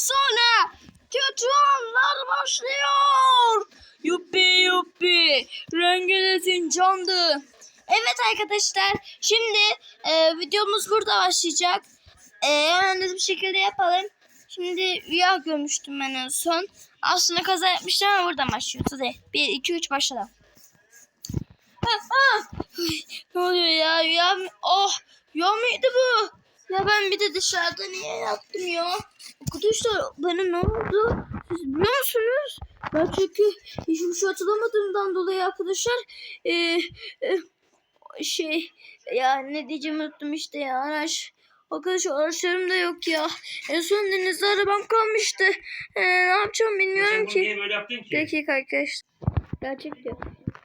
sonra kötü anlar başlıyor. Yuppi yuppi. Rengenetin candı. Evet arkadaşlar şimdi e, videomuz burada başlayacak. E, hemen bir şekilde yapalım. Şimdi rüya görmüştüm ben en son. Aslında kaza yapmıştım ama buradan başlıyoruz. Hadi 1, 2, 3 başlayalım. Ah, ah. Ne oluyor ya? Rüya mı? Oh! Rüya mıydı bu? Ya ben bir de dışarıda niye yaptım ya? Arkadaşlar bana ne oldu? Siz biliyor musunuz? Ben çünkü hiçbir şey hatırlamadığımdan dolayı arkadaşlar e, e, şey ya ne diyeceğimi unuttum işte ya araç. Arkadaşlar araçlarım da yok ya. En son denizde arabam kalmıştı. E, ne yapacağım bilmiyorum ki. niye böyle yaptın ki? Dakika arkadaşlar. Gerçek diyor.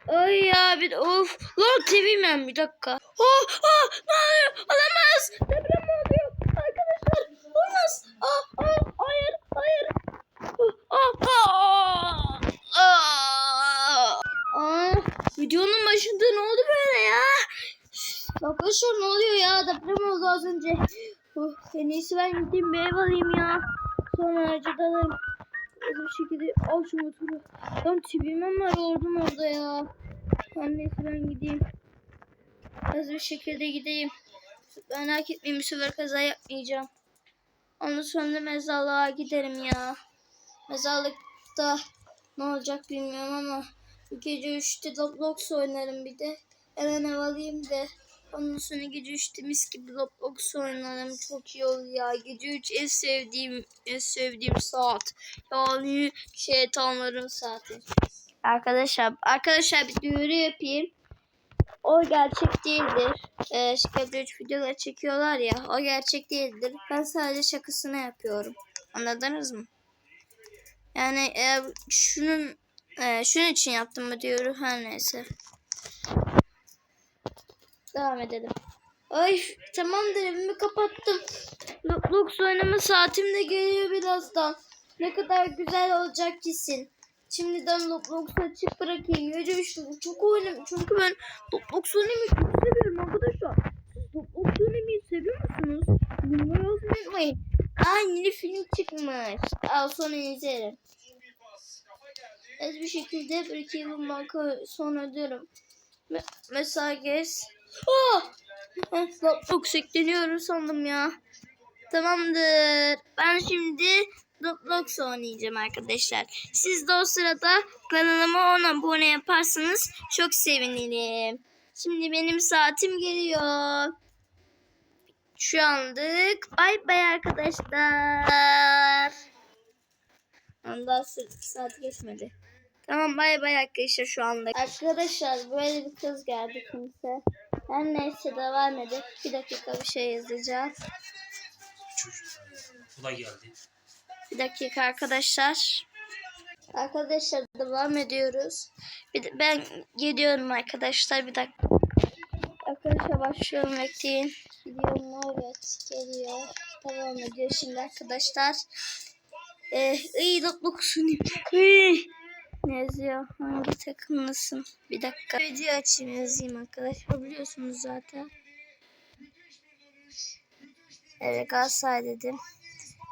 Ay ya bir of. Lan TV'm bir dakika. Oh, oh, ne oluyor? Olamaz. Deprem mi oluyor? Arkadaşlar olmaz. Ah, ah, hayır, hayır. Ah, ah, ah, ah. Videonun başında ne oldu böyle ya? Arkadaşlar ne oluyor ya? Deprem oldu az önce. Oh, en iyisi ben gideyim bir alayım ya. Sonra harcatalım. Hızlı bir şekilde al şu motoru. Lan TV'm var ordum orada ya. Lan neyse ben gideyim. Hızlı bir şekilde gideyim. Merak etmeyin bu sefer kaza yapmayacağım. Ondan sonra mezarlığa giderim ya. Mezarlıkta ne olacak bilmiyorum ama gece 3'te Roblox oynarım bir de. Hemen ev alayım da Ondan sonra gece 3'te mis gibi Roblox oynarım. Çok iyi olur ya. Gece 3 en sevdiğim en sevdiğim saat. Yani şeytanların saati. Arkadaşlar arkadaşlar bir duyuru yapayım. O gerçek değildir. Ee, Şikayetli 3 videolar çekiyorlar ya. O gerçek değildir. Ben sadece şakasını yapıyorum. Anladınız mı? Yani e, şunun e, şunun için yaptım mı diyorum her neyse. Devam edelim. Ay tamamdır evimi kapattım. Roblox oynama saatim de geliyor birazdan. Ne kadar güzel olacak kesin. Şimdiden Roblox'u açık bırakayım. Gece üçte çok oynayayım. Çünkü ben Roblox oynamayı çok seviyorum arkadaşlar. Roblox oynamayı seviyor musunuz? Yorumlara yazmayı unutmayın. Aa yeni film çıkmış. Al sonra izlerim. Ez bir şekilde bırakayım banka sonra ödüyorum. Me mesela. Oh! Roblox ekleniyorum sandım ya. Tamamdır. Ben şimdi Roblox oynayacağım arkadaşlar. Siz de o sırada kanalıma 10 abone yaparsanız çok sevinirim. Şimdi benim saatim geliyor. Şu anlık bay bay arkadaşlar. Ondan saat geçmedi. Tamam bay bay arkadaşlar şu anlık. Arkadaşlar böyle bir kız geldi kimse. Her neyse devam edelim. Bir dakika bir şey yazacağım. Bu da geldi. Bir dakika arkadaşlar. Arkadaşlar devam ediyoruz. Bir de ben gidiyorum arkadaşlar bir dakika. Arkadaşlar başlıyorum bekleyin. Gidiyorum evet geliyor. Devam ediyor şimdi arkadaşlar. Ee, iyi doklusun. Ne yazıyor? Hangi takımlısın? Bir dakika. Video açayım yazayım arkadaşlar. Biliyorsunuz zaten. Evet Galatasaray dedim.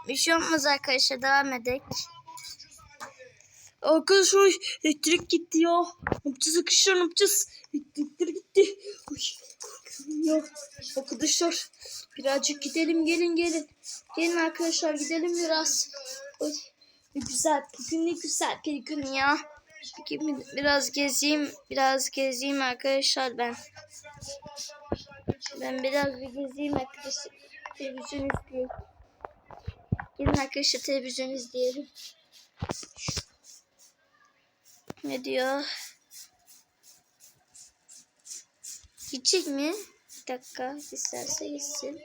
Bir şey olmaz arkadaşlar devam edelim. Arkadaşlar elektrik gitti ya. Ne yapacağız arkadaşlar ne yapacağız? Elektrikler gitti. Ay. Arkadaşlar birazcık gidelim gelin gelin. Gelin arkadaşlar gidelim biraz. Ay, ne güzel bugün ne güzel bir gün ya. Peki biraz gezeyim biraz gezeyim arkadaşlar ben. Ben biraz bir gezeyim arkadaşlar. Televizyon izleyeyim. Gelin arkadaşlar televizyon izleyelim. Ne diyor? Gidecek mi? Bir dakika. İsterse gitsin.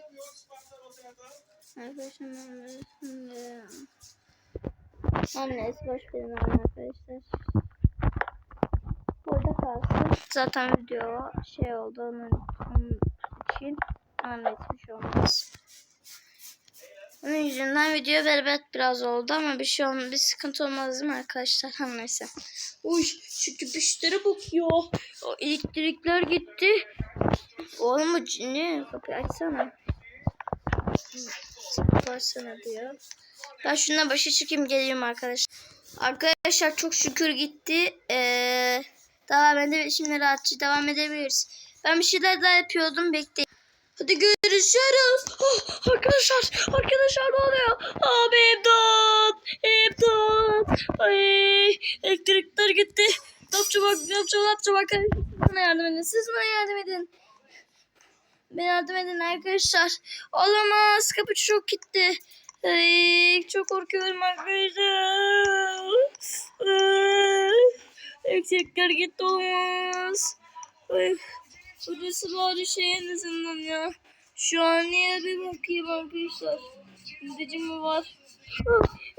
Arkadaşlar Annesi boş verin arkadaşlar. Burada kalsın. Zaten video şey oldu onun, onun için anlatmış olmaz. Onun yüzünden video berbat biraz oldu ama bir şey olmadı. Bir sıkıntı olmaz değil mi arkadaşlar? Ha neyse. Uy şu küpüşlere bak ya. O elektrikler gitti. Bu ne? Kapıyı açsana. Varsana diyor. Ben şundan başa çıkayım geliyorum arkadaşlar. Arkadaşlar çok şükür gitti. Ee, devam edebiliriz. Şimdi rahatça devam edebiliriz. Ben bir şeyler daha yapıyordum. Bekleyin. Hadi görüşürüz. Ah, arkadaşlar, arkadaşlar ne oluyor? Abi imdat, imdat. Ay, elektrikler gitti. Ne yapacağım, ne yapacağım, ne yapacağım bana yardım edin, siz bana yardım edin. Bana yardım edin arkadaşlar. Olamaz, kapı çok gitti. Ay, çok korkuyorum arkadaşlar. Elektrikler gitti olamaz. Ay. Burası bari şey en azından ya. Şu an niye bir bakayım arkadaşlar. Müzeci mi var?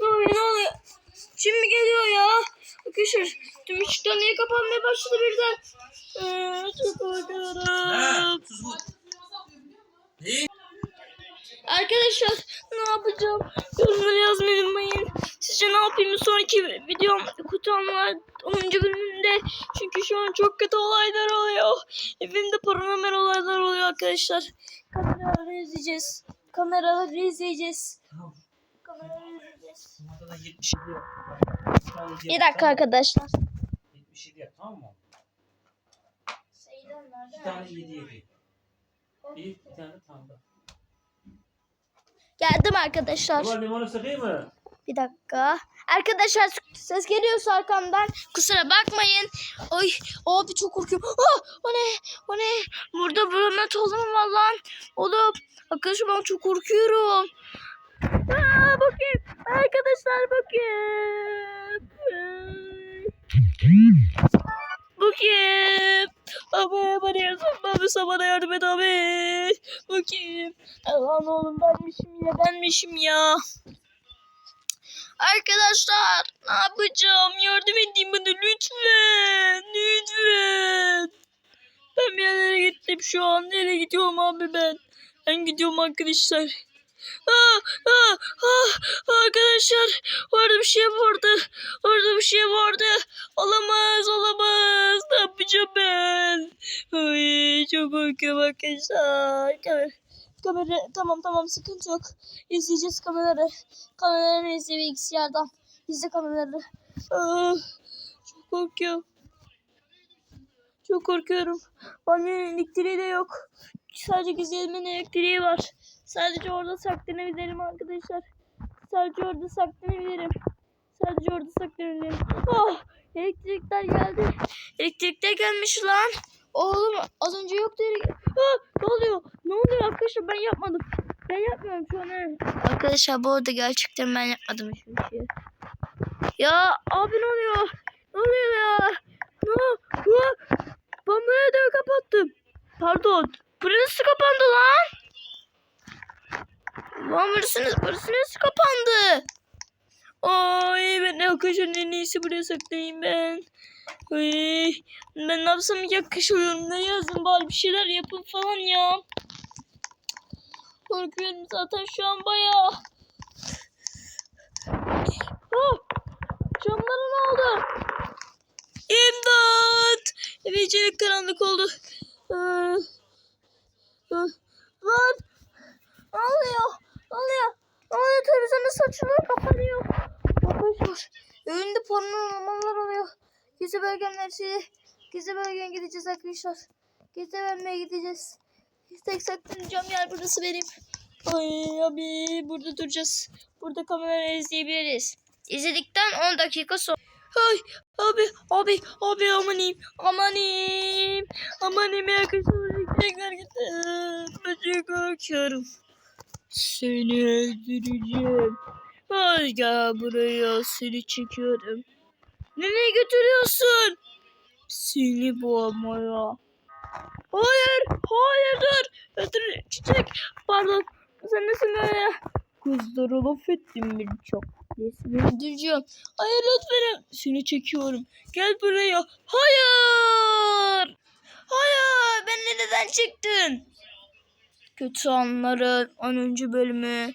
Ay, ne oluyor? Şimdi geliyor ya. Arkadaşlar tüm ışıklar niye kapanmaya başladı birden? Aa, çok korkuyorum. Arkadaşlar var 10. bölümünde. Çünkü şu an çok kötü olaylar oluyor. Evimde paranormal olaylar oluyor arkadaşlar. Kameraları izleyeceğiz. Kameraları izleyeceğiz. Kameraları izleyeceğiz. Şu anda da 77 yap. Bir dakika arkadaşlar. 77 yap tamam mı? Bir tane 7 7. Bir, bir tane tam da. Geldim arkadaşlar. Baba limonu sıkayım mı? Bir dakika. Arkadaşlar ses geliyorsa arkamdan kusura bakmayın. Ay abi çok korkuyorum. Ah, o ne? O ne? Burada bulunma tozu mu var lan? Oğlum arkadaşlar ben çok korkuyorum. Aa, bakayım. Arkadaşlar bakayım. Bakayım. Abi bana yardım abi sen bana yardım et abi. Bakayım. Allah'ım oğlum benmişim ya benmişim ya. Arkadaşlar ne yapacağım? Yardım edin bana lütfen. Lütfen. Ben bir yerlere gittim şu an. Nereye gidiyorum abi ben? Ben gidiyorum arkadaşlar. Aa, aa, aa, arkadaşlar orada bir şey vardı. Orada bir şey vardı. Olamaz olamaz. Ne yapacağım ben? Ay, çok korkuyorum arkadaşlar. Kamera, tamam tamam sıkıntı yok. İzleyeceğiz kameraları. Kameraları izle bilgisayardan. İzle kameraları. Aa, çok korkuyorum. Çok korkuyorum. Annenin elektriği de yok. Sadece gizliliğimin elektriği var. Sadece orada saklanabilirim arkadaşlar. Sadece orada saklanabilirim. Sadece orada saklanabilirim. Oh! Elektrikler geldi. Elektrikler gelmiş lan. Oğlum az önce yoktu. elektrik- Ah, ne oluyor? Ne oluyor arkadaşlar ben yapmadım. Ben yapmıyorum şu an. Arkadaşlar bu arada gerçekten ben yapmadım hiçbir şey. Ya abi ne oluyor? Ne oluyor ya? Ne? Ne? Ben burayı da kapattım. Pardon. Burası kapandı lan. Lan burası, burası nasıl kapandı? Ay ben arkadaşlar en iyisi buraya saklayayım ben. Ben ne yapsam yakışıyorum. Ne yazın bari bir şeyler yapın falan ya. Korkuyorum zaten şu an bayağı. Ah, camlara ne oldu? İmdat! Ev iyice karanlık oldu. Ee, e, Lan! Ne oluyor? Ne oluyor? Ne oluyor? Televizyon nasıl açılıyor? Kapanıyor. Arkadaşlar önünde paranormallar oluyor. Gizli bölgenin her şeyi. Gizli bölgeye gideceğiz arkadaşlar. Gizli bölmeye gideceğiz. Tek saklanacağım yer burası benim. Ay abi burada duracağız. Burada kamera izleyebiliriz. İzledikten 10 dakika sonra. Ay abi abi abi amaneyim amaneyim amaneyim arkadaşlar tekrar gitti. Çok korkuyorum. Seni öldüreceğim. Ay gel buraya seni çekiyorum. Nereye götürüyorsun? Seni boğmaya. Hayır, hayır dur. Dur çiçek. Pardon. Sen nesin böyle? Kızlara laf ettim bir çok. Öldüreceğim. Hayır lütfen. Seni çekiyorum. Gel buraya. Hayır. Hayır. Ben neden çıktın? Kötü anların 10. bölümü.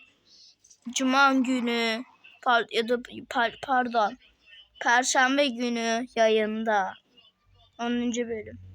Cuma günü. Par ya da par pardon. Perşembe günü yayında. 10. bölüm.